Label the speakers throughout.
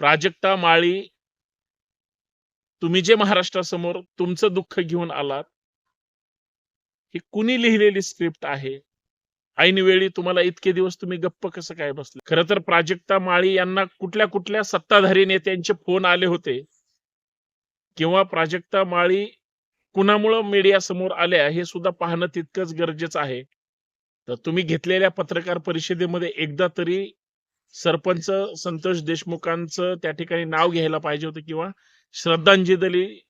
Speaker 1: प्राजक्ता माळी तुम्ही जे महाराष्ट्रासमोर तुमचं दुःख घेऊन आलात ही कुणी लिहिलेली स्क्रिप्ट आहे? ऐनवेळी तुम्हाला इतके दिवस तुम्ही गप्प कसं काय बसले? खर तर प्राजक्ता माळी यांना कुठल्या कुठल्या सत्ताधारी नेत्यांचे फोन आले होते? किंवा प्राजक्ता माळी कुणामुळं मीडिया समोर आल्या हे सुद्धा पाहणं तितकंच गरजेचं आहे. तर तुम्ही घेतलेल्या पत्रकार परिषदेमध्ये एकदा तरी सरपंच संतोष देशमुखांचं त्या ठिकाणी नाव घ्यायला पाहिजे होतं किंवा श्रद्धांजली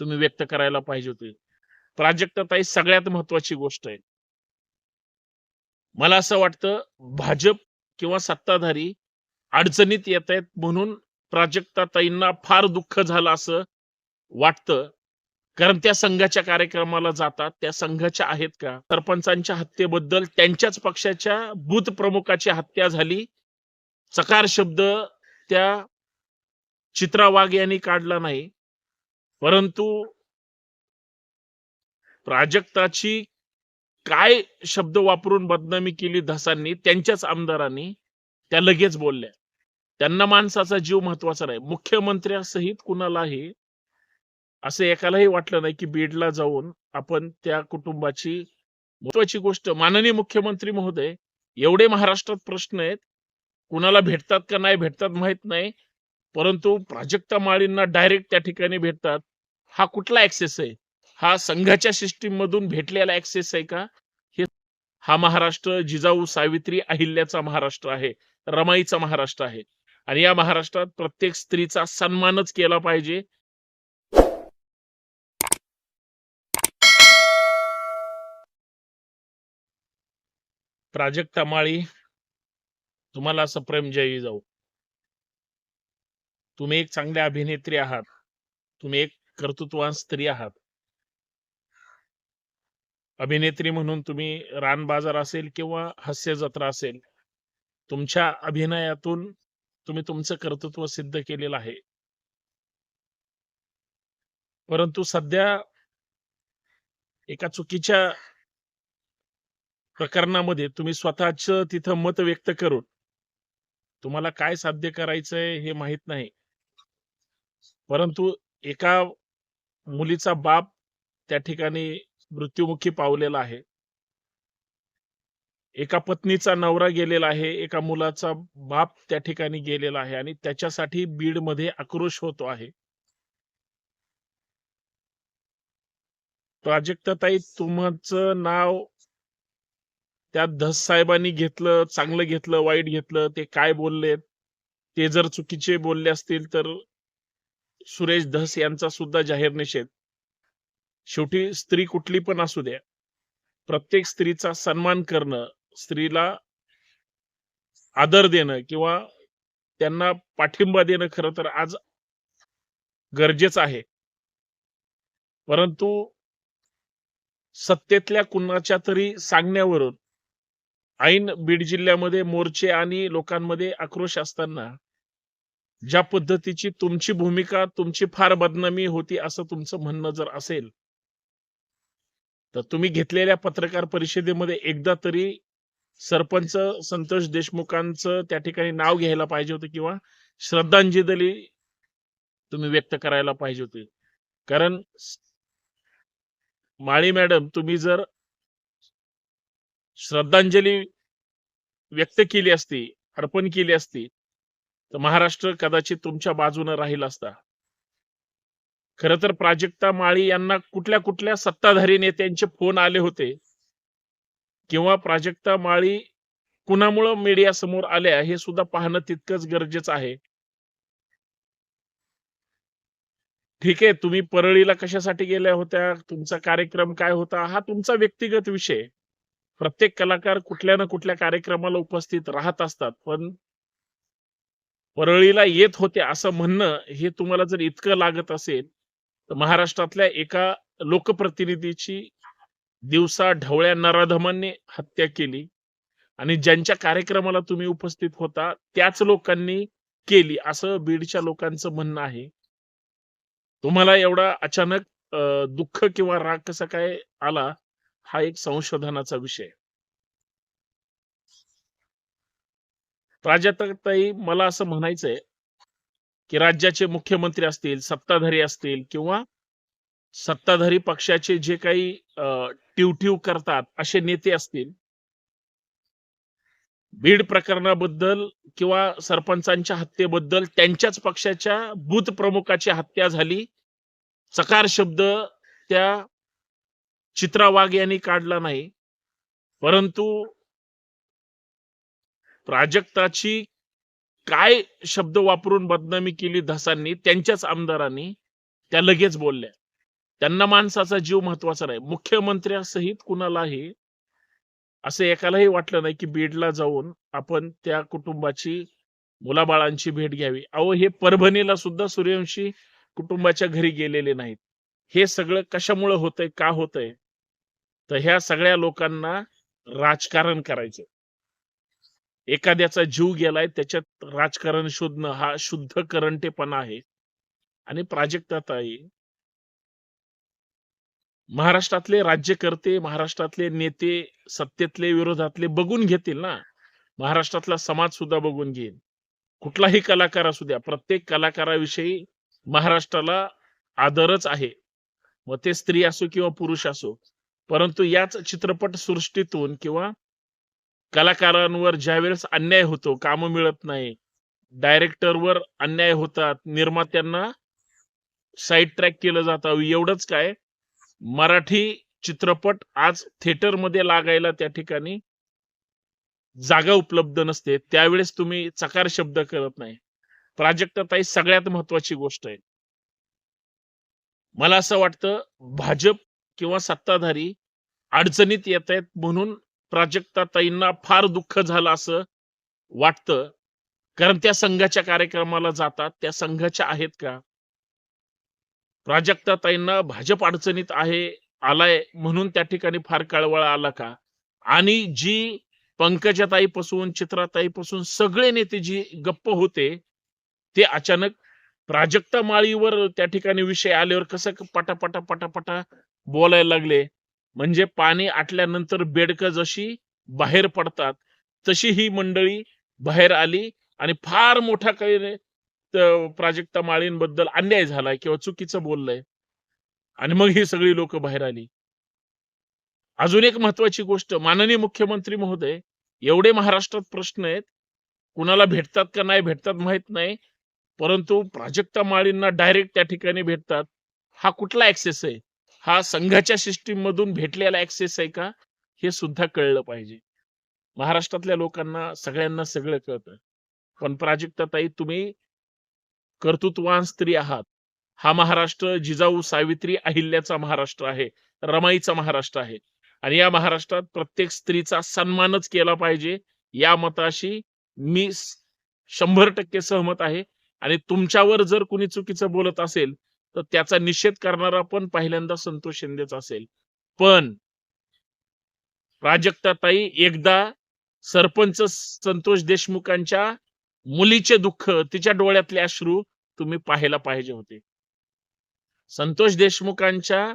Speaker 1: तुम्ही व्यक्त करायला पाहिजे होती. ही सगळ्यात महत्वाची गोष्ट आहे. मला असं वाटतं भाजप किंवा सत्ताधारी अडचणीत येत आहेत म्हणून प्राजक्ताताईंना फार दुःख झालं असं वाटतं. कारण त्या संघाच्या कार्यक्रमाला जातात त्या संघाच्या आहेत का? सरपंचांच्या हत्येबद्दल त्यांच्याच पक्षाच्या बूथ प्रमुखाची हत्या झाली. चकार शब्द त्या चित्रा वाघ यांनी काढला नाही. परंतु प्राजक्ताची काय शब्द वापरून बदनामी केली धसांनी त्यांच्याच आमदारांनी त्या लगेच बोलल्या. त्यांना माणसाचा जीव महत्त्वाचा नाही. मुख्यमंत्र्यासहित कुणालाही असं एकालाही वाटलं नाही की बीडला जाऊन आपण त्या कुटुंबाची महत्वाची गोष्ट माननीय मुख्यमंत्री महोदय एवढे महाराष्ट्रात प्रश्न आहेत. कुणाला भेटतात का नाही भेटतात माहीत नाही परंतु प्राजक्ता माळींना डायरेक्ट त्या ठिकाणी भेटतात. हा कुठला ऍक्सेस आहे? हा संघाच्या सिस्टीम मधून भेटलेला ऍक्सेस आहे का? हे हा महाराष्ट्र जिजाऊ सावित्री अहिल्याचा महाराष्ट्र आहे रमाईचा महाराष्ट्र आहे. आणि या महाराष्ट्रात प्रत्येक स्त्रीचा सन्मानच केला पाहिजे. प्राजक्ता माळी तुम्हाला असं प्रेम जयी जाऊ. तुम्ही एक चांगल्या अभिनेत्री आहात. तुम्ही एक कर्तृत्वान स्त्री आहात. अभिनेत्री म्हणून तुम्ही रान बाजार असेल किंवा हास्य जत्रा असेल तुमच्या अभिनयातून तुम्ही तुमचं कर्तृत्व सिद्ध केलेलं आहे. परंतु सध्या एका चुकीच्या प्रकरणामध्ये तुम्ही स्वतःच तिथं मत व्यक्त करून तुम्हाला काय साध्य करायचंय हे माहीत नाही. परंतु एका मुलीचा बाप त्या ठिकाणी मृत्युमुखी पावलेला आहे. एका पत्नीचा नवरा गेलेला आहे एका मुलाचा बाप त्या ठिकाणी गेलेला आहे आणि त्याच्यासाठी बीडमध्ये आक्रोश होतो आहे. प्राजक्ताताई तुमचं नाव त्यात धस साहेबांनी घेतलं चांगलं घेतलं वाईट घेतलं ते काय बोललेत ते जर चुकीचे बोलले असतील तर सुरेश धस यांचा सुद्धा जाहीर निषेध. शेवटी स्त्री कुठली पण असू द्या. प्रत्येक स्त्रीचा सन्मान करणं स्त्रीला आदर देणं किंवा त्यांना पाठिंबा देणं खरं तर आज गरजेचं आहे. परंतु सत्तेतल्या कुणाच्या तरी सांगण्यावरून ऐन बीड जिल्ह्यामध्ये मोर्चे आणि लोकांमध्ये आक्रोश असताना ज्या पद्धतीची तुमची भूमिका तुमची फार बदनामी होती असं तुमचं म्हणणं जर असेल तर तुम्ही घेतलेल्या पत्रकार परिषदेमध्ये एकदा तरी सरपंच संतोष देशमुखांचं त्या ठिकाणी नाव घ्यायला पाहिजे होतं किंवा श्रद्धांजली तुम्ही व्यक्त करायला पाहिजे होती. कारण माळी मॅडम तुम्ही जर श्रद्धांजली व्यक्त केली असती अर्पण केली असती तर महाराष्ट्र कदाचित तुमच्या बाजूने राहील असता. खर तर प्राजक्ता माळी यांना कुठल्या कुठल्या सत्ताधारी नेत्यांचे फोन आले होते? किंवा प्राजक्ता माळी कुणामुळं मीडिया समोर आल्या हे सुद्धा पाहणं तितकंच गरजेचं आहे. ठीक आहे तुम्ही परळीला कशासाठी गेल्या होत्या? तुमचा कार्यक्रम काय होता? हा तुमचा व्यक्तिगत विषय. प्रत्येक कलाकार कुठल्या ना कुठल्या कार्यक्रमाला उपस्थित राहत असतात पण परळीला येत होते असं म्हणणं हे तुम्हाला जर इतकं लागत असेल तर महाराष्ट्रातल्या एका लोकप्रतिनिधीची दिवसा ढवळ्या नराधमांनी हत्या केली आणि ज्यांच्या कार्यक्रमाला तुम्ही उपस्थित होता त्याच लोकांनी केली असं बीडच्या लोकांचं म्हणणं आहे. तुम्हाला एवढा अचानक दुःख किंवा राग कसा काय आला? हा एक संशोधनाचा विषय. प्राजक्ताई मला असं म्हणायचंय की राज्याचे मुख्यमंत्री असतील सत्ताधारी असतील किंवा सत्ताधारी पक्षाचे जे काही ट्यूट्यू करतात असे नेते असतील बीड प्रकरणाबद्दल किंवा सरपंचांच्या हत्येबद्दल त्यांच्याच पक्षाच्या बूथ प्रमुखाची हत्या झाली चकार शब्द त्या चित्रा वाघ यांनी काढला नाही. परंतु प्राजक्ताची काय शब्द वापरून बदनामी केली धसांनी त्यांच्याच आमदारांनी त्या लगेच बोलल्या. त्यांना माणसाचा जीव महत्त्वाचा नाही. मुख्यमंत्र्यासहित कुणालाही असं एकालाही वाटलं नाही की बीडला जाऊन आपण त्या कुटुंबाची मुलाबाळांची भेट घ्यावी. अहो हे परभणीला सुद्धा सूर्यवंशी कुटुंबाच्या घरी गेलेले नाहीत. हे सगळं कशामुळे होतंय का होतंय? तर ह्या सगळ्या लोकांना राजकारण करायचं एखाद्याचा जीव गेलाय त्याच्यात राजकारण शोधणं हा शुद्ध करंटेपणा आहे. आणि प्राजक्ताताई महाराष्ट्रातले राज्यकर्ते महाराष्ट्रातले नेते सत्तेतले विरोधातले बघून घेतील ना. महाराष्ट्रातला समाज सुद्धा बघून घेईल. कुठलाही कलाकार असू द्या प्रत्येक कलाकाराविषयी महाराष्ट्राला आदरच आहे. मग ते स्त्री असो किंवा पुरुष असो परंतु याच चित्रपट सृष्टीतून किंवा कलाकारांवर ज्यावेळेस अन्याय होतो काम मिळत नाही डायरेक्टरवर अन्याय होतात निर्मात्यांना साईड ट्रॅक केलं जातं एवढंच काय? मराठी चित्रपट आज थिएटरमध्ये लागायला त्या ठिकाणी जागा उपलब्ध नसते. त्यावेळेस तुम्ही चकार शब्द करत नाही. प्राजक्ताताई सगळ्यात महत्वाची गोष्ट आहे. मला असं वाटतं भाजप किंवा सत्ताधारी अडचणीत येत आहेत म्हणून प्राजक्ताताईंना फार दुःख झालं असं वाटतं. कारण त्या संघाच्या कार्यक्रमाला जातात. त्या संघाच्या आहेत का? प्राजक्ताताईंना भाजप अडचणीत आहे आलाय म्हणून त्या ठिकाणी फार कळवळा आला का? आणि जी पंकजाताईपासून चित्राताईपासून सगळे नेते जी गप्प होते ते अचानक प्राजक्ता माळीवर त्या ठिकाणी विषय आल्यावर कसं पटापटा पटापटा बोलायला लागले. म्हणजे पाणी आटल्यानंतर बेडकं जशी बाहेर पडतात तशी ही मंडळी बाहेर आली आणि फार मोठा काही प्राजक्ता माळींबद्दल अन्याय झालाय किंवा चुकीचं बोललंय. आणि मग ही सगळी लोक बाहेर आली. अजून एक महत्वाची गोष्ट माननीय मुख्यमंत्री महोदय एवढे महाराष्ट्रात प्रश्न आहेत. कुणाला भेटतात का नाही भेटतात माहीत नाही. परंतु प्राजक्ता माळींना डायरेक्ट त्या ठिकाणी भेटतात. हा कुठला ऍक्सेस आहे? हा संघाच्या सिस्टीम मधून भेटलेला ऍक्सेस आहे का हे सुद्धा कळलं पाहिजे. महाराष्ट्रातल्या लोकांना सगळ्यांना सगळं कळतं. पण प्राजक्ताताई तुम्ही कर्तृत्वान स्त्री आहात. हा महाराष्ट्र जिजाऊ सावित्री अहिल्याचा महाराष्ट्र आहे रमाईचा महाराष्ट्र आहे. आणि या महाराष्ट्रात प्रत्येक स्त्रीचा सन्मानच केला पाहिजे या मताशी मी शंभर टक्के सहमत आहे. आणि तुमच्यावर जर कुणी चुकीचं बोलत असेल तर त्याचा निषेध करणारा पण पहिल्यांदा संतोष शिंदेच असेल. पण प्राजक्ताताई एकदा सरपंच संतोष देशमुखांच्या मुलीचे दुःख तिच्या डोळ्यातले अश्रू तुम्ही पाहायला पाहिजे होते. संतोष देशमुखांच्या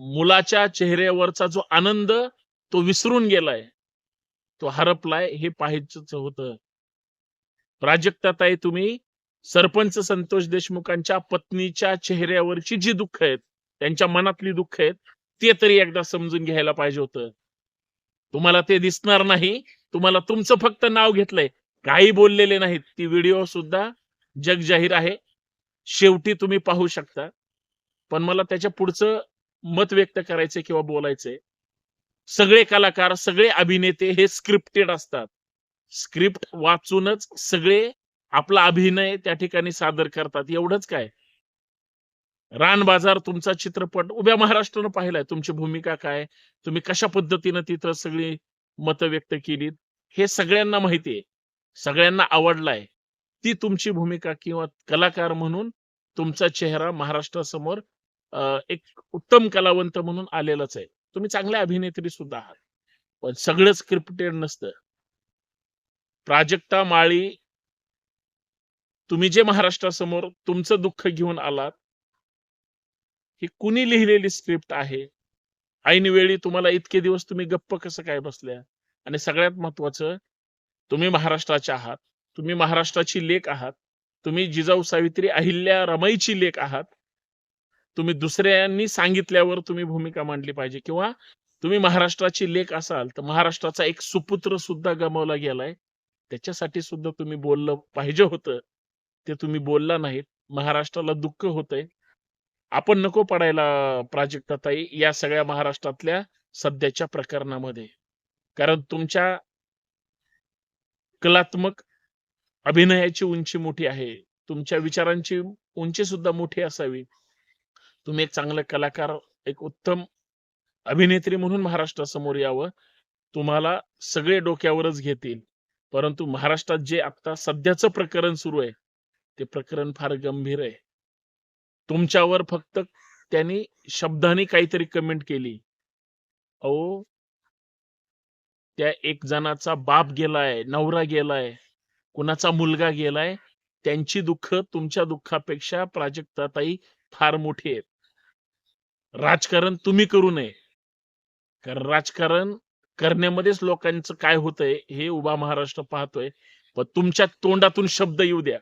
Speaker 1: मुलाच्या चेहऱ्यावरचा जो आनंद तो विसरून गेलाय तो हरपलाय हे पाहायच होतं. प्राजक्ताताई तुम्ही सरपंच संतोष देशमुखांच्या पत्नीच्या चेहऱ्यावरची जी दुःख आहेत त्यांच्या मनातली दुःख आहेत ते तरी एकदा समजून घ्यायला पाहिजे होतं. तुम्हाला ते दिसणार नाही तुम्हाला तुमचं फक्त नाव घेतलंय. काही बोललेले नाहीत ती व्हिडिओ सुद्धा जग जाहीर आहे. शेवटी तुम्ही पाहू शकता. पण मला त्याच्या पुढचं मत व्यक्त करायचंय किंवा बोलायचंय. सगळे कलाकार सगळे अभिनेते हे स्क्रिप्टेड असतात. स्क्रिप्ट वाचूनच सगळे आपला अभिनय त्या ठिकाणी सादर करतात. एवढंच काय? रान बाजार तुमचा चित्रपट उभ्या महाराष्ट्रानं पाहिलाय. तुमची भूमिका काय? तुम्ही कशा पद्धतीनं तिथं सगळी मतं व्यक्त केलीत? हे सगळ्यांना माहितीये सगळ्यांना आवडलाय. ती तुमची भूमिका किंवा कलाकार म्हणून तुमचा चेहरा महाराष्ट्रासमोर अं, एक उत्तम कलावंत म्हणून आलेलाच आहे. तुम्ही चांगल्या अभिनेत्री सुद्धा आहात. पण सगळं स्क्रिप्टेड नसतं. प्राजक्ता माळी तुम्ही जे महाराष्ट्रासमोर तुमचं दुःख घेऊन आलात ही कुणी लिहिलेली स्क्रिप्ट आहे? ऐनवेळी तुम्हाला इतके दिवस तुम्ही गप्प कसं काय बसल्या? आणि सगळ्यात महत्वाचं तुम्ही महाराष्ट्राचे आहात तुम्ही महाराष्ट्राची लेख आहात तुम्ही जिजाऊ सावित्री अहिल्या रमाईची लेख आहात तुम्ही दुसऱ्यांनी सांगितल्यावर तुम्ही भूमिका मांडली पाहिजे. किंवा तुम्ही महाराष्ट्राची लेख असाल तर महाराष्ट्राचा एक सुपुत्र सुद्धा गमावला गेलाय त्याच्यासाठी सुद्धा तुम्ही बोललं पाहिजे होतं. ते तुम्ही बोलला नाहीत. महाराष्ट्राला दुःख होतंय. आपण नको पडायला प्राजक्ताताई या सगळ्या महाराष्ट्रातल्या सध्याच्या प्रकरणामध्ये. कारण तुमच्या कलात्मक अभिनयाची उंची मोठी आहे. तुमच्या विचारांची उंची सुद्धा मोठी असावी. तुम्ही एक चांगला कलाकार एक उत्तम अभिनेत्री म्हणून महाराष्ट्रासमोर यावं तुम्हाला सगळे डोक्यावरच घेतील. परंतु महाराष्ट्रात जे आता सध्याचं प्रकरण सुरू आहे ते प्रकरण फार गंभीर आहे. तुमच्यावर फक्त त्यांनी शब्दाने काहीतरी कमेंट केली. अहो त्या एक जणाचा बाप गेलाय नवरा गेलाय कुणाचा मुलगा गेलाय त्यांची दुःख तुमच्या दुःखापेक्षा प्राजक्ताताई फार मोठी आहेत. राजकारण तुम्ही करू नये. कारण राजकारण करण्यामध्येच लोकांचं काय होतंय हे उभा महाराष्ट्र पाहतोय. पण तुमच्या तोंडातून शब्द येऊ द्या.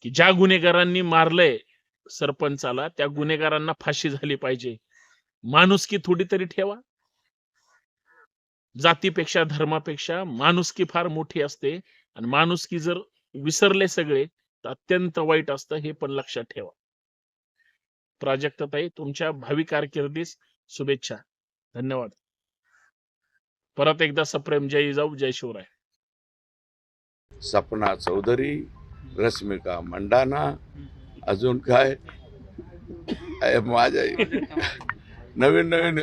Speaker 1: की ज्या गुन्हेगारांनी मारलंय सरपंचाला त्या गुन्हेगारांना फाशी झाली पाहिजे. माणुसकी थोडी तरी ठेवा. जातीपेक्षा धर्मापेक्षा माणुसकी फार मोठी असते आणि माणुसकी जर विसरले सगळे तर अत्यंत वाईट असतं हे पण लक्षात ठेवा. प्राजक्ताताई तुमच्या भावी कारकिर्दीस शुभेच्छा. धन्यवाद. परत एकदा सप्रेम जय जाऊ जय शिवराय.
Speaker 2: सपना चौधरी रश्मिका मंडाना अजून काय? माझ्या नवीन नवीन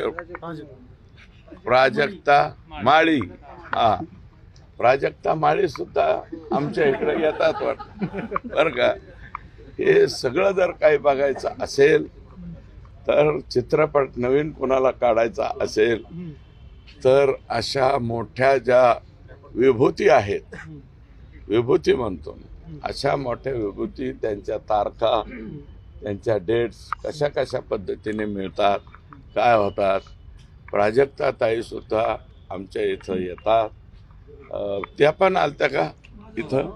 Speaker 2: प्राजक्ता माळी. हा. प्राजक्ता माळी सुद्धा आमच्या इकडे येतात वाटत बर का? हे सगळं जर काही बघायचं असेल तर चित्रपट नवीन कुणाला काढायचा असेल तर अशा मोठ्या ज्या विभूती आहेत विभूती म्हणतो अशा मोठ्या विभूती त्यांच्या तारखा त्यांच्या डेट्स कशा कशा पद्धतीने मिळतात काय होतात. प्राजक्ता ताई सुद्धा आमच्या इथं येतात. त्या पण आलत्या का? इथं?